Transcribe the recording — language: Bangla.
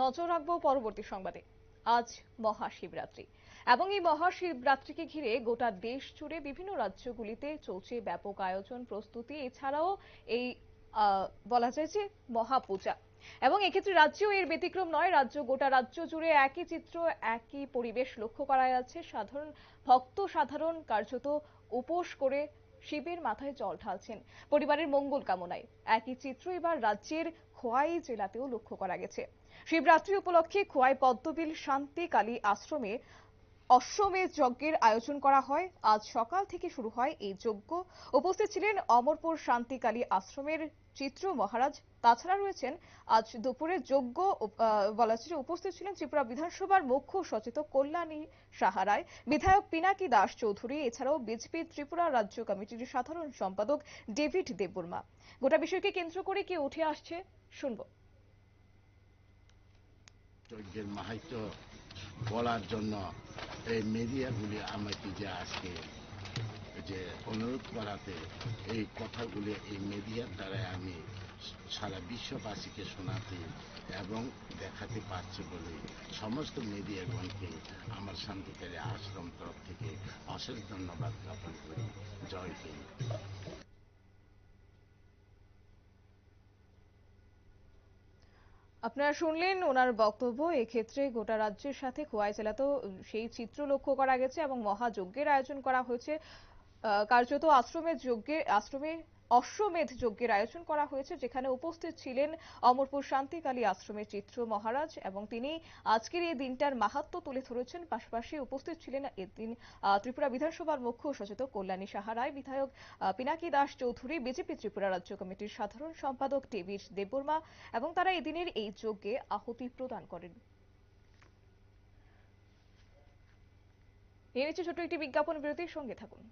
নজর রাখব পরবর্তী সংবাদে। আজ মহাশিবরাত্রি। এবং এই মহাশিবরাত্রিকে ঘিরে গোটা দেশ জুড়ে বিভিন্ন রাজ্যগুলিতে চলছে ব্যাপক আয়োজন, প্রস্তুতি। এছাড়াও এই বলা যায় যে মহাপূজা। এবং এক্ষেত্রে রাজ্যেও এর ব্যতিক্রম নয়, রাজ্য, গোটা রাজ্য জুড়ে একই চিত্র, একই পরিবেশ লক্ষ্য করা যাচ্ছে। সাধারণ, ভক্ত সাধারণ কার্যত উপোস করে শিবের মাথায় জল ঢালছেন। পরিবারের মঙ্গল কামনায়। একই চিত্র এবার রাজ্যের খোয়াই জেলাতেও লক্ষ্য করা গেছে। শিবরাত্রি উপলক্ষে খোয়াই পদ্মবিল শান্তি কালী আশ্রমে অশ্বমেধ যজ্ঞের আয়োজন করা হয়। আজ সকাল থেকে শুরু হয় এই যজ্ঞ। উপস্থিত ছিলেন অমরপুর শান্তিকালী আশ্রমের চিত্র মহারাজ। তাছাড়া রয়েছেন আজ দুপুরে যজ্ঞ বলা হচ্ছে উপস্থিত ছিলেন ত্রিপুরা বিধানসভার মুখ্য সচেতক কল্যাণী সাহারায় বিধায়ক পিনাকি দাস চৌধুরী, এছাড়াও বিজেপি ত্রিপুরা রাজ্য কমিটির সাধারণ সম্পাদক ডেভিড দেববর্মা। গোটা বিষয়কে কেন্দ্র করে কি উঠে আসছে, শুনব। যজ্ঞের মাহাত্য বলার জন্য এই মিডিয়াগুলি আমাকে যে আজকে যে অনুরোধ করাতে, এই কথাগুলি এই মিডিয়ার দ্বারা আমি সারা বিশ্ববাসীকে শোনাতে এবং দেখাতে পারছি বলে সমস্ত মিডিয়াগণকে আমার শান্তিকারী আশ্রম তরফ থেকে অশেষ ধন্যবাদ জ্ঞাপন করি। জয় হিন্দ। আপনারা শুনলেন ওনার বক্তব্য, এক্ষেত্রে গোটা রাজ্যের সাথে খোয়াই জেলাতেও সেই চিত্র লক্ষ্য করা গেছে এবং মহাযজ্ঞের আয়োজন করা হয়েছে। কার্যত আশ্রমের যজ্ঞে আশ্রমে অশ্বমেধ যজ্ঞের আয়োজন করা হয়েছে, যেখানে উপস্থিত ছিলেন অমরপুর শান্তিকালী আশ্রমের চিত্র মহারাজ এবং তিনি আজকের এই দিনটার মাহাত্ম্য তুলে ধরেছেন। পাশাপাশি উপস্থিত ছিলেন এদিন ত্রিপুরা বিধানসভার মুখ্য সচেতক কল্যাণী সাহারায় বিধায়ক পিনাকি দাস চৌধুরী, বিজেপি ত্রিপুরা রাজ্য কমিটির সাধারণ সম্পাদক ডেভিড দেববর্মা এবং তারা এদিনের এই যজ্ঞে আহুতি প্রদান করেন। এর নিচে ছোট্ট একটি বিজ্ঞাপন বিরতির সঙ্গে থাকুন।